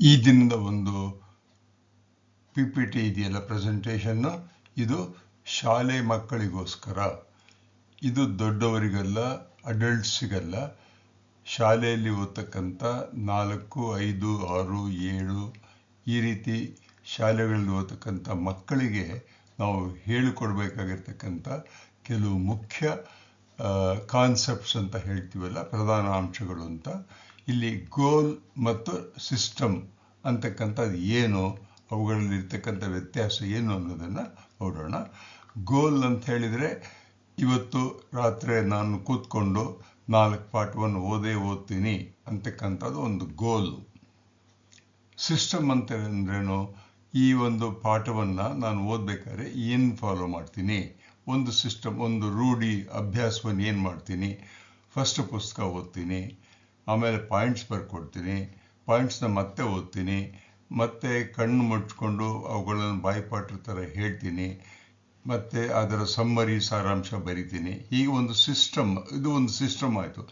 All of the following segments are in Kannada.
ಈ ದಿನದ ಒಂದು ಪಿ ಪಿ ಟಿ ಇದೆಯಲ್ಲ ಪ್ರೆಸೆಂಟೇಷನ್ನು ಇದು ಶಾಲೆ ಮಕ್ಕಳಿಗೋಸ್ಕರ. ಇದು ದೊಡ್ಡವರಿಗಲ್ಲ ಅಡಲ್ಟ್ಸಿಗಲ್ಲ ಶಾಲೆಯಲ್ಲಿ ಓದ್ತಕ್ಕಂಥ ನಾಲ್ಕು, ಐದು, ಆರು, ಏಳು ಈ ರೀತಿ ಶಾಲೆಗಳಲ್ಲಿ ಓದ್ತಕ್ಕಂಥ ಮಕ್ಕಳಿಗೆ ನಾವು ಹೇಳಿಕೊಡ್ಬೇಕಾಗಿರ್ತಕ್ಕಂಥ ಕೆಲವು ಮುಖ್ಯ ಕಾನ್ಸೆಪ್ಟ್ಸ್ ಅಂತ ಹೇಳ್ತೀವಲ್ಲ, ಪ್ರಧಾನ ಅಂಶಗಳು ಅಂತ. ಇಲ್ಲಿ ಗೋಲ್ ಮತ್ತು ಸಿಸ್ಟಮ್ ಅಂತಕ್ಕಂಥದ್ದು ಏನು? ಅವುಗಳಲ್ಲಿ ಇರ್ತಕ್ಕಂಥ ವ್ಯತ್ಯಾಸ ಏನು ಅನ್ನೋದನ್ನು ನೋಡೋಣ. ಗೋಲ್ ಅಂತ ಹೇಳಿದರೆ ಇವತ್ತು ರಾತ್ರಿ ನಾನು ಕೂತ್ಕೊಂಡು ನಾಲ್ಕು ಪಾಠವನ್ನು ಓದೇ ಓದ್ತೀನಿ ಅಂತಕ್ಕಂಥದ್ದು ಒಂದು ಗೋಲು. ಸಿಸ್ಟಮ್ ಅಂತ ಅಂದ್ರೇನು ಈ ಒಂದು ಪಾಠವನ್ನು ನಾನು ಓದಬೇಕಾದ್ರೆ ಏನು ಫಾಲೋ ಮಾಡ್ತೀನಿ? ಒಂದು ಸಿಸ್ಟಮ್, ಒಂದು ರೂಢಿ, ಅಭ್ಯಾಸವನ್ನು ಏನು ಮಾಡ್ತೀನಿ? ಫಸ್ಟ್ ಪುಸ್ತಕ ಓದ್ತೀನಿ. ಆಮೇಲೆ ಪಾಯಿಂಟ್ಸ್ ಬರ್ಕೊಡ್ತೀನಿ. ಪಾಯಿಂಟ್ಸ್ನ ಮತ್ತೆ ಓದ್ತೀನಿ. ಮತ್ತೆ ಕಣ್ಣು ಮುಚ್ಕೊಂಡು ಅವುಗಳನ್ನು ಬಾಯಿಪಾಟ್ರ ಥರ ಹೇಳ್ತೀನಿ. ಮತ್ತು ಅದರ ಸಮ್ಮರಿ ಸಾರಾಂಶ ಬರಿತೀನಿ. ಹೀಗೆ ಒಂದು ಸಿಸ್ಟಮ್ ಇದು ಒಂದು ಸಿಸ್ಟಮ್ ಆಯಿತು.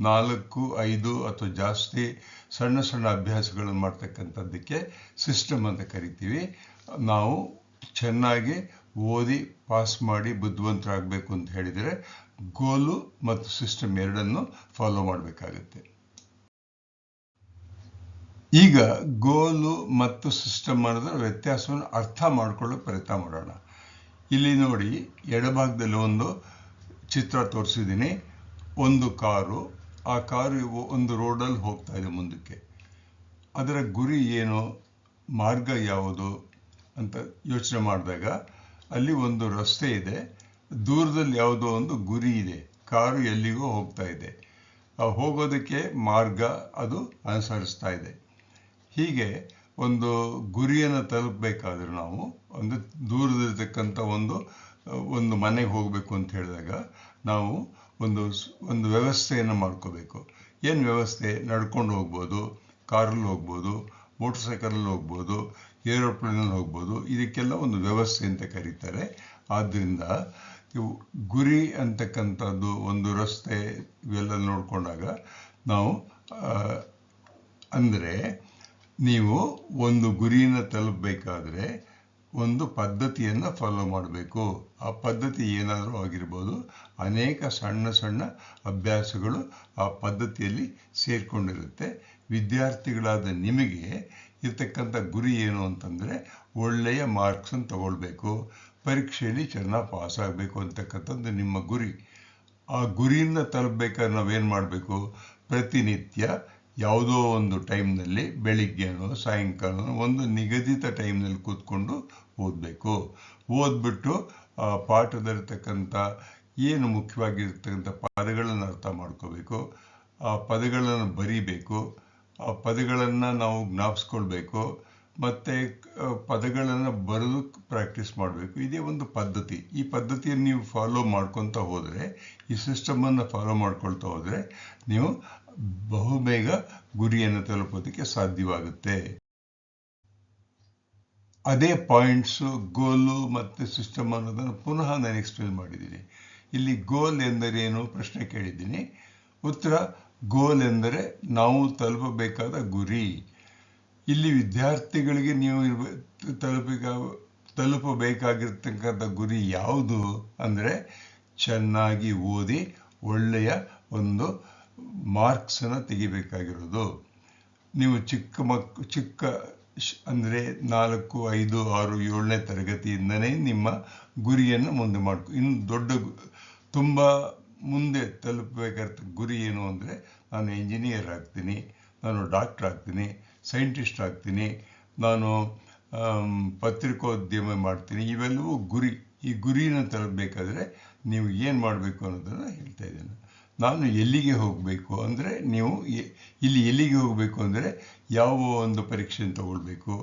ನಾಲ್ಕು, ಐದು ಅಥವಾ ಜಾಸ್ತಿ ಸಣ್ಣ ಸಣ್ಣ ಅಭ್ಯಾಸಗಳನ್ನು ಮಾಡ್ತಕ್ಕಂಥದ್ದಕ್ಕೆ ಸಿಸ್ಟಮ್ ಅಂತ ಕರಿತೀವಿ. ನಾವು ಚೆನ್ನಾಗಿ ಓದಿ ಪಾಸ್ ಮಾಡಿ ಬುದ್ಧಿವಂತರಾಗಬೇಕು ಅಂತ ಹೇಳಿದರೆ ಗೋಲು ಮತ್ತು ಸಿಸ್ಟಮ್ ಎರಡನ್ನು ಫಾಲೋ ಮಾಡಬೇಕಾಗತ್ತೆ. ಈಗ ಗೋಲು ಮತ್ತು ಸಿಸ್ಟಮ್ ಅನ್ನೋದರ ವ್ಯತ್ಯಾಸವನ್ನು ಅರ್ಥ ಮಾಡಿಕೊಳ್ಳೋ ಪ್ರಯತ್ನ ಮಾಡೋಣ. ಇಲ್ಲಿ ನೋಡಿ, ಎಡಭಾಗದಲ್ಲಿ ಒಂದು ಚಿತ್ರ ತೋರಿಸಿದ್ದೀನಿ. ಒಂದು ಕಾರು. ಆ ಕಾರು ಒಂದು ರೋಡಲ್ಲಿ ಹೋಗ್ತಾ ಇದೆ ಮುಂದಕ್ಕೆ. ಅದರ ಗುರಿ ಏನು? ಮಾರ್ಗ ಯಾವುದು? ಅಂತ ಯೋಚನೆ ಮಾಡಿದಾಗ ಅಲ್ಲಿ ಒಂದು ರಸ್ತೆ ಇದೆ. ದೂರದಲ್ಲಿ ಯಾವುದೋ ಒಂದು ಗುರಿ ಇದೆ. ಕಾರು ಎಲ್ಲಿಗೋ ಹೋಗ್ತಾ ಇದೆ. ಹೋಗೋದಕ್ಕೆ ಮಾರ್ಗ ಅದು ಅನುಸರಿಸ್ತಾ ಇದೆ. ಹೀಗೆ ಒಂದು ಗುರಿಯನ್ನು ತಲುಪಬೇಕಾದ್ರೆ ನಾವು, ಒಂದು ದೂರದಿರ್ತಕ್ಕಂಥ ಒಂದು ಒಂದು ಮನೆಗೆ ಹೋಗಬೇಕು ಅಂತ ಹೇಳಿದಾಗ ನಾವು ಒಂದು ಒಂದು ವ್ಯವಸ್ಥೆಯನ್ನು ಮಾಡ್ಕೋಬೇಕು. ಏನು ವ್ಯವಸ್ಥೆ? ನಡ್ಕೊಂಡು ಹೋಗ್ಬೋದು, ಕಾರಲ್ಲಿ ಹೋಗ್ಬೋದು ಮೋಟರ್ ಸೈಕಲಲ್ಲಿ ಹೋಗ್ಬೋದು, ಏರೋಪ್ಲೇನಲ್ಲಿ ಹೋಗ್ಬೋದು, ಇದಕ್ಕೆಲ್ಲ ಒಂದು ವ್ಯವಸ್ಥೆ ಅಂತ ಕರೀತಾರೆ. ಆದ್ದರಿಂದ ಇವು ಗುರಿ ಅಂತಕ್ಕಂಥದ್ದು ಒಂದು ರಸ್ತೆ ಇವೆಲ್ಲ ನೋಡಿಕೊಂಡಾಗ ನಾವು ಅಂದರೆ ನೀವು ಒಂದು ಗುರಿಯನ್ನು ತಲುಪಬೇಕಾದ್ರೆ ಒಂದು ಪದ್ಧತಿಯನ್ನು ಫಾಲೋ ಮಾಡಬೇಕು. ಆ ಪದ್ಧತಿ ಏನಾದರೂ ಆಗಿರ್ಬೋದು, ಅನೇಕ ಸಣ್ಣ ಸಣ್ಣ ಅಭ್ಯಾಸಗಳು ಆ ಪದ್ಧತಿಯಲ್ಲಿ ಸೇರಿಕೊಂಡಿರುತ್ತೆ. ವಿದ್ಯಾರ್ಥಿಗಳಾದ ನಿಮಗೆ ಇರ್ತಕ್ಕಂಥ ಗುರಿ ಏನು ಅಂತಂದರೆ ಒಳ್ಳೆಯ ಮಾರ್ಕ್ಸನ್ನು ತಗೊಳ್ಬೇಕು. ಪರೀಕ್ಷೆಯಲ್ಲಿ ಚೆನ್ನಾಗಿ ಪಾಸಾಗಬೇಕು ಅಂತಕ್ಕಂಥದ್ದು ನಿಮ್ಮ ಗುರಿ. ಆ ಗುರಿಯನ್ನು ತಲುಪಬೇಕಾದ್ರೆ ನಾವೇನು ಮಾಡಬೇಕು? ಪ್ರತಿನಿತ್ಯ ಯಾವುದೋ ಒಂದು ಟೈಮ್ನಲ್ಲಿ ಬೆಳಿಗ್ಗೆನೋ, ಸಾಯಂಕಾಲನೋ ಒಂದು ನಿಗದಿತ ಟೈಮ್ನಲ್ಲಿ ಕೂತ್ಕೊಂಡು ಓದಬೇಕು. ಓದ್ಬಿಟ್ಟು, ಆ, ಪಾಠದಲ್ಲಿರ್ತಕ್ಕಂಥ ಏನು ಮುಖ್ಯವಾಗಿರ್ತಕ್ಕಂಥ ಪದಗಳನ್ನು ಅರ್ಥ ಮಾಡ್ಕೋಬೇಕು. ಆ ಪದಗಳನ್ನು ಬರೀಬೇಕು. ಆ ಪದಗಳನ್ನು ನಾವು ಜ್ಞಾಪಿಸ್ಕೊಳ್ಬೇಕು. ಮತ್ತು ಪದಗಳನ್ನು ಬರೆದು ಪ್ರಾಕ್ಟೀಸ್ ಮಾಡಬೇಕು. ಇದೇ ಒಂದು ಪದ್ಧತಿ. ಈ ಪದ್ಧತಿಯನ್ನು ನೀವು ಫಾಲೋ ಮಾಡ್ಕೊತ ಹೋದರೆ, ಈ ಸಿಸ್ಟಮನ್ನು ಫಾಲೋ ಮಾಡ್ಕೊಳ್ತಾ ಹೋದರೆ, ನೀವು ಬಹುಬೇಗ ಗುರಿಯನ್ನು ತಲುಪೋದಕ್ಕೆ ಸಾಧ್ಯವಾಗುತ್ತೆ. ಅದೇ ಪಾಯಿಂಟ್ಸು ಗೋಲು ಮತ್ತು ಸಿಸ್ಟಮ್ ಅನ್ನೋದನ್ನು ಪುನಃ ನಾನು ಎಕ್ಸ್ಪ್ಲೇನ್ ಮಾಡಿದ್ದೀನಿ. ಇಲ್ಲಿ ಗೋಲ್ ಎಂದರೇನು ಪ್ರಶ್ನೆ ಕೇಳಿದ್ದೀನಿ. ಉತ್ತರ, ಗೋಲ್ ಎಂದರೆ ನಾವು ತಲುಪಬೇಕಾದ ಗುರಿ. ಇಲ್ಲಿ ವಿದ್ಯಾರ್ಥಿಗಳಿಗೆ ನೀವು ತಲುಪಿಕ, ತಲುಪಬೇಕಾಗಿರ್ತಕ್ಕಂಥ ಗುರಿ ಯಾವುದು? ಅಂದರೆ ಚೆನ್ನಾಗಿ ಓದಿ ಒಳ್ಳೆಯ ಒಂದು ಮಾರ್ಕ್ಸನ್ನು ತೆಗಿಬೇಕಾಗಿರೋದು. ನೀವು ಚಿಕ್ಕ ಮಕ್, ಚಿಕ್ಕ ಅಂದರೆ ನಾಲ್ಕು, ಐದು, ಆರು, ಏಳನೇ ತರಗತಿಯಿಂದನೇ ನಿಮ್ಮ ಗುರಿಯನ್ನು ಮುಂದೆ ಮಾಡ್ಕೊ, ಇನ್ನು ದೊಡ್ಡ ತುಂಬ ಮುಂದೆ ತಲುಪಬೇಕಾದ ಗುರಿ ಏನು ಅಂದರೆ ನಾನು ಇಂಜಿನಿಯರ್ ಆಗ್ತೀನಿ, ನಾನು ಡಾಕ್ಟ್ರ್ ಆಗ್ತೀನಿ, ಸೈಂಟಿಸ್ಟ್ ಆಗ್ತೀನಿ, ನಾನು ಪತ್ರಿಕೋದ್ಯಮ ಮಾಡ್ತೀನಿ, ಇವೆಲ್ಲವೂ ಗುರಿ. ಈ ಗುರಿನ ತಲುಪಬೇಕಾದ್ರೆ ನೀವು ಏನು ಮಾಡಬೇಕು ಅನ್ನೋದನ್ನು ಹೇಳ್ತಾ ಇದ್ದೇನೆ. ನಾನು ಎಲ್ಲಿಗೆ ಹೋಗಬೇಕು ಅಂದರೆ ನೀವು ಇಲ್ಲಿ ಎಲ್ಲಿಗೆ ಹೋಗಬೇಕು ಅಂದರೆ ಯಾವ ಒಂದು ಪರೀಕ್ಷೆಯನ್ನು ತಗೊಳ್ಬೇಕು,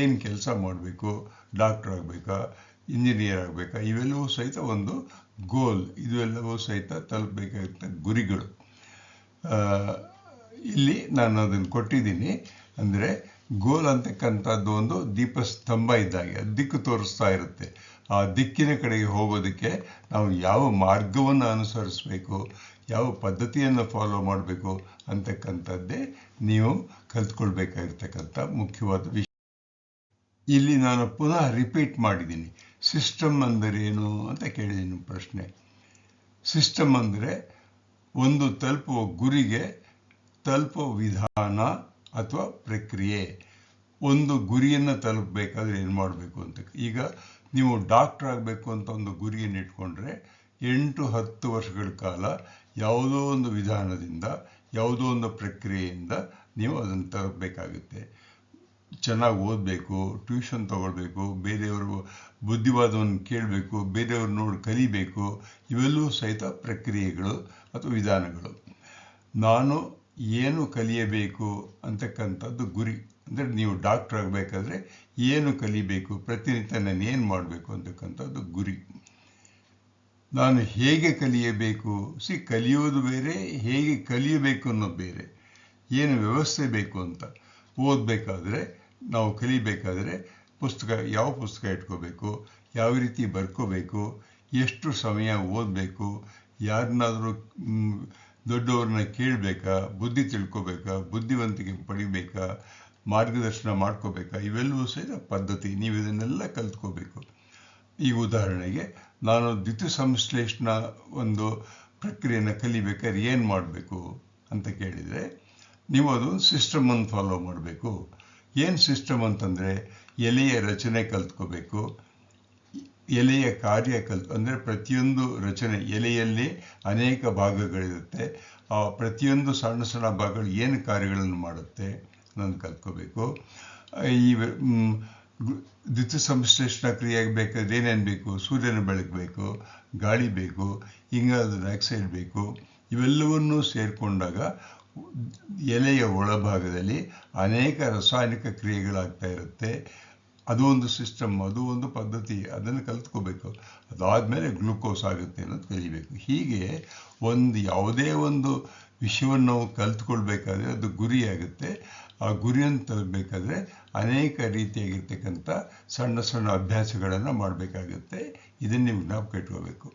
ಏನು ಕೆಲಸ ಮಾಡಬೇಕು ಡಾಕ್ಟ್ರ್ ಆಗಬೇಕಾ ಇಂಜಿನಿಯರ್ ಆಗಬೇಕಾ, ಇವೆಲ್ಲವೂ ಸಹಿತ ಒಂದು ಗೋಲ್ ಇವೆಲ್ಲವೂ ಸಹಿತ ತಲುಪಬೇಕಾದ ಗುರಿಗಳು. ಇಲ್ಲಿ ನಾನು ಅದನ್ನು ಕೊಟ್ಟಿದ್ದೀನಿ. ಅಂದರೆ ಗೋಲ್ ಅಂತಕ್ಕಂಥದ್ದು ಒಂದು ದೀಪಸ್ತಂಭ ಇದ್ದಾಗೆ ದಿಕ್ಕು ತೋರಿಸ್ತಾ ಇರುತ್ತೆ. ಆ ದಿಕ್ಕಿನ ಕಡೆಗೆ ಹೋಗೋದಕ್ಕೆ ನಾವು ಯಾವ ಮಾರ್ಗವನ್ನು ಅನುಸರಿಸಬೇಕು, ಯಾವ ಪದ್ಧತಿಯನ್ನು ಫಾಲೋ ಮಾಡಬೇಕು ಅಂತಕ್ಕಂಥದ್ದೇ ನೀವು ಕಲ್ತ್ಕೊಳ್ಬೇಕಾಗಿರ್ತಕ್ಕಂಥ ಮುಖ್ಯವಾದ ವಿಷಯ. ಇಲ್ಲಿ ನಾನು ಪುನಃ ರಿಪೀಟ್ ಮಾಡಿದ್ದೀನಿ. ಸಿಸ್ಟಮ್ ಅಂದರೇನು ಅಂತ ಕೇಳಿದ್ದೀನಿ ಪ್ರಶ್ನೆ. ಸಿಸ್ಟಮ್ ಅಂದರೆ ಒಂದು ತಲುಪುವ ಗುರಿಗೆ ತಲುಪುವ ವಿಧಾನ ಅಥವಾ ಪ್ರಕ್ರಿಯೆ. ಒಂದು ಗುರಿಯನ್ನು ತಲುಪಬೇಕಾದ್ರೆ ಏನು ಮಾಡಬೇಕು ಅಂತ. ಈಗ ನೀವು ಡಾಕ್ಟರ್ ಆಗಬೇಕು ಅಂತ ಒಂದು ಗುರಿಯನ್ನು ಇಟ್ಕೊಂಡ್ರೆ ಎಂಟು ಹತ್ತು ವರ್ಷಗಳ ಕಾಲ ಯಾವುದೋ ಒಂದು ವಿಧಾನದಿಂದ, ಯಾವುದೋ ಒಂದು ಪ್ರಕ್ರಿಯೆಯಿಂದ ನೀವು ಅದನ್ನು ತರಬೇಕಾಗುತ್ತೆ. ಚೆನ್ನಾಗಿ ಓದಬೇಕು, ಟ್ಯೂಷನ್ ತಗೊಳ್ಬೇಕು, ಬೇರೆಯವರು ಬುದ್ಧಿವಾದವನ್ನು ಕೇಳಬೇಕು, ಬೇರೆಯವ್ರು ನೋಡಿ ಕಲಿಬೇಕು, ಇವೆಲ್ಲವೂ ಸಹಿತ ಪ್ರಕ್ರಿಯೆಗಳು ಅಥವಾ ವಿಧಾನಗಳು. ನಾನು ಏನು ಕಲಿಯಬೇಕು ಅಂತಕ್ಕಂಥದ್ದು ಗುರಿ. ಅಂದರೆ ನೀವು ಡಾಕ್ಟರ್ ಆಗಬೇಕಾದ್ರೆ ಏನು ಕಲಿಬೇಕು? ಪ್ರತಿನಿತ್ಯ ನಾನು ಏನು ಮಾಡಬೇಕು ಅಂತಕ್ಕಂಥದ್ದು ಗುರಿ. ನಾನು ಹೇಗೆ ಕಲಿಯಬೇಕು? ಸಿ, ಕಲಿಯೋದು ಬೇರೆ, ಹೇಗೆ ಕಲಿಯಬೇಕು ಅನ್ನೋದು ಬೇರೆ. ಏನು ವ್ಯವಸ್ಥೆ ಬೇಕು ಅಂತ ಓದಬೇಕಾದ್ರೆ, ನಾವು ಕಲಿಬೇಕಾದ್ರೆ ಪುಸ್ತಕ, ಯಾವ ಪುಸ್ತಕ ಇಟ್ಕೋಬೇಕು? ಯಾವ ರೀತಿ ಬರ್ಕೋಬೇಕು? ಎಷ್ಟು ಸಮಯ ಓದಬೇಕು? ಯಾರನ್ನಾದರೂ ದೊಡ್ಡವ್ರನ್ನ ಕೇಳಬೇಕಾ? ಬುದ್ಧಿ ತಿಳ್ಕೋಬೇಕಾ? ಬುದ್ಧಿವಂತಿಕೆ ಪಡಿಬೇಕಾ? ಮಾರ್ಗದರ್ಶನ ಮಾಡ್ಕೋಬೇಕಾ? ಇವೆಲ್ಲವೂ ಸಹಿತ ಪದ್ಧತಿ. ನೀವು ಇದನ್ನೆಲ್ಲ ಕಲ್ತ್ಕೋಬೇಕು. ಈ ಉದಾಹರಣೆಗೆ ನಾನು ದ್ವಿತೀಯ ಸಂಶ್ಲೇಷಣ ಒಂದು ಪ್ರಕ್ರಿಯೆಯನ್ನು ಕಲಿಬೇಕಾದ್ರೆ ಏನು ಮಾಡಬೇಕು ಅಂತ ಕೇಳಿದರೆ, ನೀವು ಅದೊಂದು ಸಿಸ್ಟಮನ್ನು ಫಾಲೋ ಮಾಡಬೇಕು. ಏನು ಸಿಸ್ಟಮ್ ಅಂತಂದರೆ ಎಲೆಯ ರಚನೆ ಕಲ್ತ್ಕೋಬೇಕು. ಎಲೆಯ ಕಾರ್ಯ ಕಲ್ತು ಅಂದರೆ ಪ್ರತಿಯೊಂದು ರಚನೆ, ಎಲೆಯಲ್ಲಿ ಅನೇಕ ಭಾಗಗಳಿರುತ್ತೆ. ಆ ಪ್ರತಿಯೊಂದು ಸಣ್ಣ ಸಣ್ಣ ಭಾಗಗಳು ಏನು ಕಾರ್ಯಗಳನ್ನು ಮಾಡುತ್ತೆ? ಅನ್ನೋದು ಕಲ್ತ್ಕೋಬೇಕು ಈ ದ್ಯುತಿ ಸಂಶ್ಲೇಷಣ ಕ್ರಿಯೆಗೆ ಬೇಕಾದ್ರೆ ಏನೇನು ಬೇಕು? ಸೂರ್ಯನ ಬೆಳಕು ಬೇಕು, ಗಾಳಿ ಬೇಕು, ಇಂಗಾಲದ ಡೈಆಕ್ಸೈಡ್ ಬೇಕು. ಇವೆಲ್ಲವನ್ನೂ ಸೇರಿಕೊಂಡಾಗ ಎಲೆಯ ಒಳಭಾಗದಲ್ಲಿ ಅನೇಕ ರಾಸಾಯನಿಕ ಕ್ರಿಯೆಗಳಾಗ್ತಾ ಇರುತ್ತೆ. ಅದು ಒಂದು ಸಿಸ್ಟಮ್, ಅದು ಒಂದು ಪದ್ಧತಿ, ಅದನ್ನು ಕಲ್ತ್ಕೋಬೇಕು. ಅದಾದಮೇಲೆ ಗ್ಲೂಕೋಸ್ ಆಗುತ್ತೆ ಅನ್ನೋದು ಕಲಿಬೇಕು. ಹೀಗೆ ಒಂದು ಯಾವುದೇ ಒಂದು ವಿಷಯವನ್ನು ನಾವು ಕಲ್ತ್ಕೊಳ್ಬೇಕಾದ್ರೆ ಅದು ಗುರಿಯಾಗುತ್ತೆ. ಆ ಗುರಿಯನ್ನು ತಲುಪಬೇಕಾದ್ರೆ ಅನೇಕ ರೀತಿಯಾಗಿರ್ತಕ್ಕಂಥ ಸಣ್ಣ ಸಣ್ಣ ಅಭ್ಯಾಸಗಳನ್ನು ಮಾಡಬೇಕಾಗುತ್ತೆ. ಇದನ್ನು ನೀವು ಜ್ಞಾಪಕ ಇಟ್ಕೋಬೇಕು.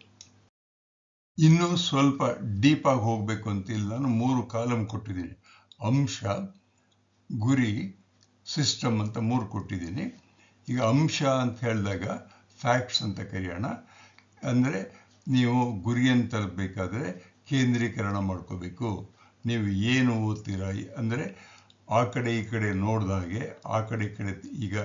ಇನ್ನೂ ಸ್ವಲ್ಪ ಡೀಪಾಗಿ ಹೋಗಬೇಕು ಅಂತಿಲ್ಲ. ನಾನು ಮೂರು ಕಾಲಮ್ ಕೊಟ್ಟಿದ್ದೀನಿ. ಅಂಶ, ಗುರಿ, ಸಿಸ್ಟಮ್ ಅಂತ ಮೂರು ಕೊಟ್ಟಿದ್ದೀನಿ. ಈಗ ಅಂಶ ಅಂತ ಹೇಳಿದಾಗ ಫ್ಯಾಕ್ಟ್ಸ್ ಅಂತ ಕರೆಯೋಣ. ಅಂದರೆ ನೀವು ಗುರಿಯನ್ನು ತಲುಪಬೇಕಾದ್ರೆ ಕೇಂದ್ರೀಕರಣ ಮಾಡ್ಕೋಬೇಕು. ನೀವು ಏನು ಓದ್ತೀರಾ? ಅಂದರೆ ಆ ಕಡೆ ಈ ಕಡೆ ನೋಡಿದಾಗೆ ಆ ಕಡೆ ಈ ಕಡೆ ಈಗ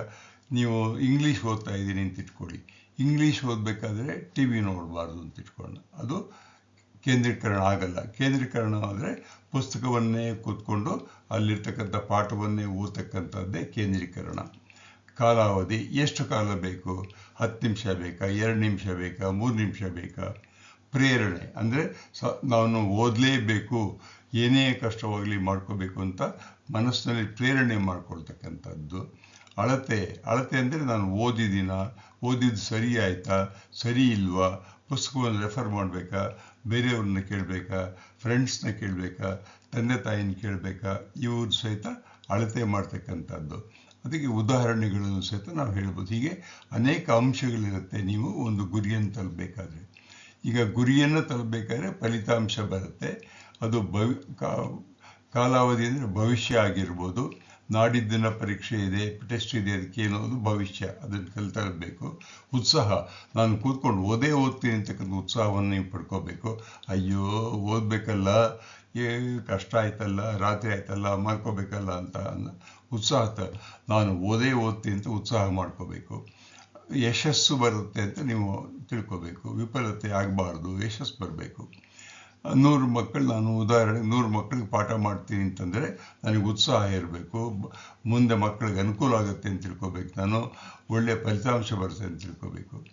ನೀವು ಇಂಗ್ಲೀಷ್ ಓದ್ತಾ ಇದ್ದೀನಿ ಅಂತ ಇಟ್ಕೊಳ್ಳಿ. ಇಂಗ್ಲೀಷ್ ಓದಬೇಕಾದ್ರೆ ಟಿ ವಿ ನೋಡಬಾರ್ದು ಅಂತ ಇಟ್ಕೊಂಡು ಅದು ಕೇಂದ್ರೀಕರಣ ಆಗಲ್ಲ. ಕೇಂದ್ರೀಕರಣ ಆದರೆ ಪುಸ್ತಕವನ್ನೇ ಕೂತ್ಕೊಂಡು ಅಲ್ಲಿರ್ತಕ್ಕಂಥ ಪಾಠವನ್ನೇ ಓದ್ತಕ್ಕಂಥದ್ದೇ ಕೇಂದ್ರೀಕರಣ. ಕಾಲಾವಧಿ, ಎಷ್ಟು ಕಾಲ ಬೇಕು? ಹತ್ತು ನಿಮಿಷ ಬೇಕಾ? ಎರಡು ನಿಮಿಷ ಬೇಕಾ? ಮೂರು ನಿಮಿಷ ಬೇಕಾ? ಪ್ರೇರಣೆ. ಅಂದರೆ ಸ, ನಾನು ಓದಲೇಬೇಕು. ಏನೇ ಕಷ್ಟವಾಗಲಿ ಮಾಡ್ಕೋಬೇಕು ಅಂತ ಮನಸ್ಸಿನಲ್ಲಿ ಪ್ರೇರಣೆ ಮಾಡಿಕೊಳ್ತಕ್ಕಂಥದ್ದು. ಅಳತೆ ಅಳತೆ ಅಂದರೆ ನಾನು ಓದಿದ್ದೀನ ಓದಿದ್ದು ಸರಿ ಆಯಿತಾ, ಸರಿ ಇಲ್ವಾ, ಪುಸ್ತಕವನ್ನು ರೆಫರ್ ಮಾಡಬೇಕಾ, ಬೇರೆಯವ್ರನ್ನ ಕೇಳಬೇಕಾ, ಫ್ರೆಂಡ್ಸ್ನ ಕೇಳಬೇಕಾ, ತಂದೆ ತಾಯಿನ ಕೇಳಬೇಕಾ, ಇವ್ರು ಸಹಿತ ಅಳತೆ ಮಾಡ್ತಕ್ಕಂಥದ್ದು. ಅದಕ್ಕೆ ಉದಾಹರಣೆಗಳನ್ನು ಸಹಿತ ನಾವು ಹೇಳ್ಬೋದು. ಹೀಗೆ ಅನೇಕ ಅಂಶಗಳಿರುತ್ತೆ ನೀವು ಒಂದು ಗುರಿಯನ್ನು ತಲುಪಬೇಕಾದ್ರೆ. ಈಗ ಗುರಿಯನ್ನು ತಲುಪಬೇಕಾದ್ರೆ ಫಲಿತಾಂಶ ಬರುತ್ತೆ. ಅದು ಭವಿ ಕಾಲಾವಧಿ ಅಂದರೆ ಭವಿಷ್ಯ ಆಗಿರ್ಬೋದು. ನಾಡಿದ್ದಿನ ಪರೀಕ್ಷೆ ಇದೆ, ಟೆಸ್ಟ್ ಇದೆ ಅದಕ್ಕೆ ಏನೋದು ಭವಿಷ್ಯ ಅದನ್ನು ಕಲಿತರಬೇಕು ಉತ್ಸಾಹ, ನಾನು ಕೂತ್ಕೊಂಡು ಓದೇ ಓದ್ತೀನಿ ಅಂತಕ್ಕಂಥ ಉತ್ಸಾಹವನ್ನು ನೀವು ಪಡ್ಕೋಬೇಕು. ಅಯ್ಯೋ, ಓದಬೇಕಲ್ಲ, ಏ, ಕಷ್ಟ ಆಯ್ತಲ್ಲ, ರಾತ್ರಿ ಆಯ್ತಲ್ಲ, ಮಾಡ್ಕೋಬೇಕಲ್ಲ ಅಂತ ಉತ್ಸಾಹ ನಾನು ಓದೇ ಓದ್ತೀನಿ ಅಂತ ಉತ್ಸಾಹ ಮಾಡ್ಕೋಬೇಕು. ಯಶಸ್ಸು ಬರುತ್ತೆ ಅಂತ ನೀವು ತಿಳ್ಕೋಬೇಕು. ವಿಫಲತೆ ಆಗಬಾರ್ದು, ಯಶಸ್ಸು ಬರಬೇಕು. ನೂರು ಮಕ್ಕಳು ನಾನು ಉದಾಹರಣೆ ನೂರು ಮಕ್ಕಳಿಗೆ ಪಾಠ ಮಾಡ್ತೀನಿ ಅಂತಂದರೆ ನನಗೆ ಉತ್ಸಾಹ ಇರಬೇಕು. ಮುಂದೆ ಮಕ್ಕಳಿಗೆ ಅನುಕೂಲ ಆಗುತ್ತೆ ಅಂತ ತಿಳ್ಕೊಬೇಕು. ನಾನು ಒಳ್ಳೆಯ ಫಲಿತಾಂಶ ಬರುತ್ತೆ ಅಂತ ತಿಳ್ಕೊಬೇಕು.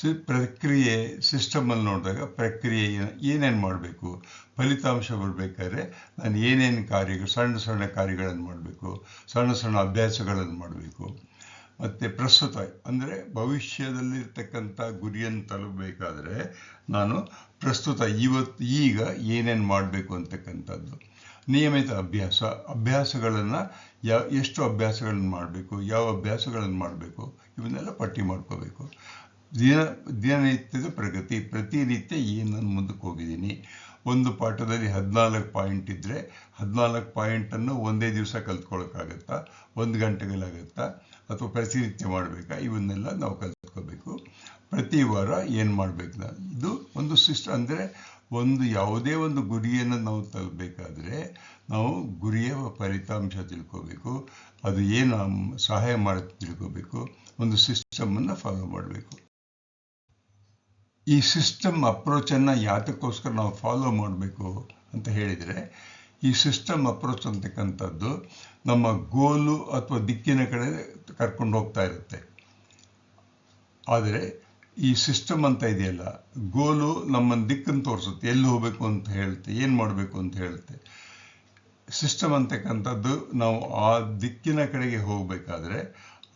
ಸಿ, ಪ್ರಕ್ರಿಯೆ ಸಿಸ್ಟಮಲ್ಲಿ ನೋಡಿದಾಗ ಪ್ರಕ್ರಿಯೆ ಏನೇನು ಮಾಡಬೇಕು? ಫಲಿತಾಂಶ ಬರಬೇಕಾದ್ರೆ ನಾನು ಏನೇನು ಕಾರ್ಯಗಳು, ಸಣ್ಣ ಸಣ್ಣ ಕಾರ್ಯಗಳನ್ನು ಮಾಡಬೇಕು. ಸಣ್ಣ ಸಣ್ಣ ಅಭ್ಯಾಸಗಳನ್ನು ಮಾಡಬೇಕು. ಮತ್ತು ಪ್ರಸ್ತುತ ಅಂದರೆ ಭವಿಷ್ಯದಲ್ಲಿರ್ತಕ್ಕಂಥ ಗುರಿಯನ್ನು ತಲುಪಬೇಕಾದ್ರೆ ನಾನು ಪ್ರಸ್ತುತ ಇವತ್ತು ಈಗ ಏನೇನು ಮಾಡಬೇಕು ಅಂತಕ್ಕಂಥದ್ದು. ನಿಯಮಿತ ಅಭ್ಯಾಸ, ಅಭ್ಯಾಸಗಳನ್ನು ಯಾವ ಎಷ್ಟು ಅಭ್ಯಾಸಗಳನ್ನು ಮಾಡಬೇಕು, ಯಾವ ಅಭ್ಯಾಸಗಳನ್ನು ಮಾಡಬೇಕು, ಇವನ್ನೆಲ್ಲ ಪಟ್ಟಿ ಮಾಡ್ಕೋಬೇಕು. ದಿನ, ದಿನನಿತ್ಯದ ಪ್ರಗತಿ, ಪ್ರತಿನಿತ್ಯ ಏನು ನಾನು ಮುಂದಕ್ಕೆ ಹೋಗಿದ್ದೀನಿ. ಒಂದು ಪಾಠದಲ್ಲಿ ಹದಿನಾಲ್ಕು ಪಾಯಿಂಟ್ ಇದ್ದರೆ ಹದಿನಾಲ್ಕು ಪಾಯಿಂಟನ್ನು ಒಂದೇ ದಿವಸ ಕಲ್ತ್ಕೊಳ್ಳೋಕ್ಕಾಗತ್ತಾ ಒಂದು ಗಂಟೆಗಳಾಗತ್ತಾ? ಅಥವಾ ಪ್ರತಿನಿತ್ಯ ಮಾಡಬೇಕಾ? ಇವನ್ನೆಲ್ಲ ನಾವು ಕಲ್ತ್ಕೋಬೇಕು. ಪ್ರತಿ ವಾರ ಏನು ಮಾಡಬೇಕು ಇದು ಒಂದು ಸಿಸ್ಟಮ್ ಅಂದರೆ ಒಂದು ಯಾವುದೇ ಒಂದು ಗುರಿಯನ್ನು ನಾವು ತಲುಪಬೇಕಾದ್ರೆ ನಾವು ಗುರಿಯ ಫಲಿತಾಂಶ ತಿಳ್ಕೋಬೇಕು. ಅದು ಏನು ಸಹಾಯ ಮಾಡುತ್ತೆ ತಿಳ್ಕೋಬೇಕು. ಒಂದು ಸಿಸ್ಟಮನ್ನು ಫಾಲೋ ಮಾಡಬೇಕು. ಈ ಸಿಸ್ಟಮ್ ಅಪ್ರೋಚನ್ನು ಯಾತಕ್ಕೋಸ್ಕರ ನಾವು ಫಾಲೋ ಮಾಡಬೇಕು ಅಂತ ಹೇಳಿದರೆ, ಈ ಸಿಸ್ಟಮ್ ಅಪ್ರೋಚ್ ಅಂತಕ್ಕಂಥದ್ದು ನಮ್ಮ ಗೋಲು ಅಥವಾ ದಿಕ್ಕಿನ ಕಡೆ ಕರ್ಕೊಂಡು ಹೋಗ್ತಾ ಇರುತ್ತೆ. ಆದರೆ ಈ ಸಿಸ್ಟಮ್ ಅಂತ ಇದೆಯಲ್ಲ, ಗೋಲು ನಮ್ಮ ದಿಕ್ಕನ್ನು ತೋರಿಸುತ್ತೆ, ಎಲ್ಲಿ ಹೋಗಬೇಕು ಅಂತ ಹೇಳುತ್ತೆ, ಏನು ಮಾಡಬೇಕು ಅಂತ ಹೇಳುತ್ತೆ. ಸಿಸ್ಟಮ್ ಅಂತಕ್ಕಂಥದ್ದು ನಾವು ಆ ದಿಕ್ಕಿನ ಕಡೆಗೆ ಹೋಗಬೇಕಾದ್ರೆ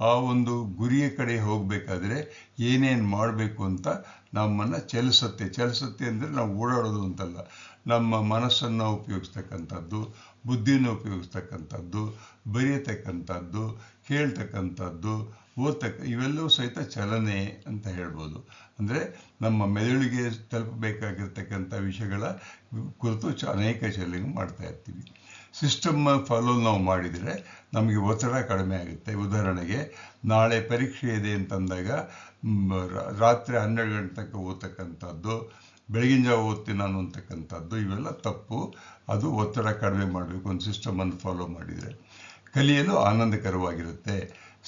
ಆ ಒಂದು ಗುರಿಯ ಕಡೆ ಹೋಗಬೇಕಾದ್ರೆ ಏನೇನು ಮಾಡಬೇಕು ಅಂತ ನಮ್ಮನ್ನು ಚಲಿಸುತ್ತೆ. ಚಲಿಸುತ್ತೆ ಅಂದರೆ ನಾವು ಓಡಾಡೋದು ಅಂತಲ್ಲ. ನಮ್ಮ ಮನಸ್ಸನ್ನು ಉಪಯೋಗಿಸ್ತಕ್ಕಂಥದ್ದು, ಬುದ್ಧಿಯನ್ನು ಉಪಯೋಗಿಸ್ತಕ್ಕಂಥದ್ದು, ಬರೆಯತಕ್ಕಂಥದ್ದು ಕೇಳ್ತಕ್ಕಂಥದ್ದು ಓದ್ತಕ್ಕ ಇವೆಲ್ಲವೂ ಸಹಿತ ಚಲನೆ ಅಂತ ಹೇಳ್ಬೋದು. ಅಂದರೆ ನಮ್ಮ ಮೆದುಳಿಗೆ ತಲುಪಬೇಕಾಗಿರ್ತಕ್ಕಂಥ ವಿಷಯಗಳ ಕುರಿತು ಚ ಅನೇಕ ಚಲನೆ ಮಾಡ್ತಾ ಇರ್ತೀವಿ. ಸಿಸ್ಟಮ್ ಫಾಲೋ ನಾವು ಮಾಡಿದರೆ ನಮಗೆ ಒತ್ತಡ ಕಡಿಮೆ ಆಗುತ್ತೆ. ಉದಾಹರಣೆಗೆ, ನಾಳೆ ಪರೀಕ್ಷೆ ಇದೆ ಅಂತಂದಾಗ ರಾತ್ರಿ ಹನ್ನೆರಡು ಗಂಟೆ ತನಕ ಓದ್ತಕ್ಕಂಥದ್ದು, ಬೆಳಗಿನ ಜಾವ ಓದ್ತೀನಿ ನಾನು ಅಂತಕ್ಕಂಥದ್ದು, ಇವೆಲ್ಲ ತಪ್ಪು. ಅದು ಒತ್ತಡ ಕಡಿಮೆ ಮಾಡಬೇಕು, ಒಂದು ಸಿಸ್ಟಮನ್ನು ಫಾಲೋ ಮಾಡಿದರೆ. ಕಲಿಯಲು ಆನಂದಕರವಾಗಿರುತ್ತೆ.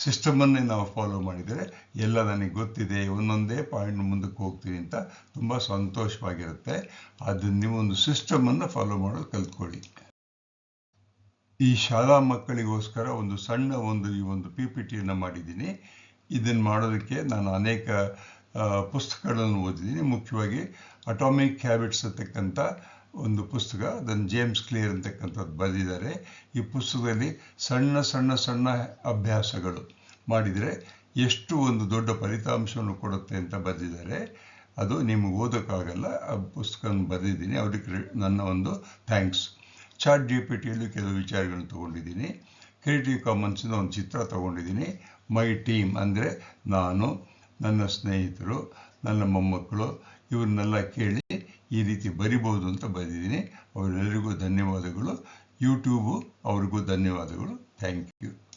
ಸಿಸ್ಟಮನ್ನೇ ನಾವು ಫಾಲೋ ಮಾಡಿದರೆ ಎಲ್ಲ ನನಗೆ ಗೊತ್ತಿದೆ, ಒಂದೊಂದೇ ಪಾಯಿಂಟ್ ಮುಂದಕ್ಕೆ ಹೋಗ್ತೀನಿ ಅಂತ ತುಂಬ ಸಂತೋಷವಾಗಿರುತ್ತೆ. ಅದನ್ನು ನೀವು ಒಂದು ಸಿಸ್ಟಮನ್ನು ಫಾಲೋ ಮಾಡಲು ಕಲ್ತ್ಕೊಳ್ಳಿ. ಈ ಶಾಲಾ ಮಕ್ಕಳಿಗೋಸ್ಕರ ಒಂದು ಸಣ್ಣ ಒಂದು ಈ ಒಂದು ಪಿ ಪಿ ಟಿಯನ್ನು ಮಾಡಿದ್ದೀನಿ. ಇದನ್ನು ಮಾಡೋದಕ್ಕೆ ನಾನು ಅನೇಕ ಪುಸ್ತಕಗಳನ್ನು ಓದಿದ್ದೀನಿ. ಮುಖ್ಯವಾಗಿ ಅಟಾಮಿಕ್ ಹ್ಯಾಬಿಟ್ಸ್ ಅಂತಕ್ಕಂಥ ಒಂದು ಪುಸ್ತಕ, ಅದನ್ನು ಜೇಮ್ಸ್ ಕ್ಲಿಯರ್ ಅಂತಕ್ಕಂಥದ್ದು ಬರೆದಿದ್ದಾರೆ. ಈ ಪುಸ್ತಕದಲ್ಲಿ ಸಣ್ಣ ಸಣ್ಣ ಸಣ್ಣ ಅಭ್ಯಾಸಗಳು ಮಾಡಿದರೆ ಎಷ್ಟು ಒಂದು ದೊಡ್ಡ ಫಲಿತಾಂಶವನ್ನು ಕೊಡುತ್ತೆ ಅಂತ ಬರೆದಿದ್ದಾರೆ. ಅದು ನಿಮಗೆ ಓದೋಕ್ಕಾಗಲ್ಲ. ಆ ಪುಸ್ತಕವನ್ನು ಬರೆದಿದ್ದೀನಿ. ಅವ್ರಿಗೆ ನನ್ನ ಒಂದು ಥ್ಯಾಂಕ್ಸ್. ಚಾಟ್ ಜಿ ಪಿ ಟಿಯಲ್ಲಿ ಕೆಲವು ವಿಚಾರಗಳನ್ನು ತೊಗೊಂಡಿದ್ದೀನಿ. ಕ್ರಿಯೇಟಿವ್ ಕಾಮನ್ಸಿಂದ ಒಂದು ಚಿತ್ರ ತೊಗೊಂಡಿದ್ದೀನಿ. ಮೈ ಟೀಮ್ ಅಂದರೆ ನಾನು, ನನ್ನ ಸ್ನೇಹಿತರು, ನನ್ನ ಮೊಮ್ಮಕ್ಕಳು, ಇವ್ರನ್ನೆಲ್ಲ ಕೇಳಿ ಈ ರೀತಿ ಬರಿಬೋದು ಅಂತ ಬರೆದಿದ್ದೀನಿ. ಅವರೆಲ್ಲರಿಗೂ ಧನ್ಯವಾದಗಳು. ಯೂಟ್ಯೂಬು ಅವ್ರಿಗೂ ಧನ್ಯವಾದಗಳು. Thank you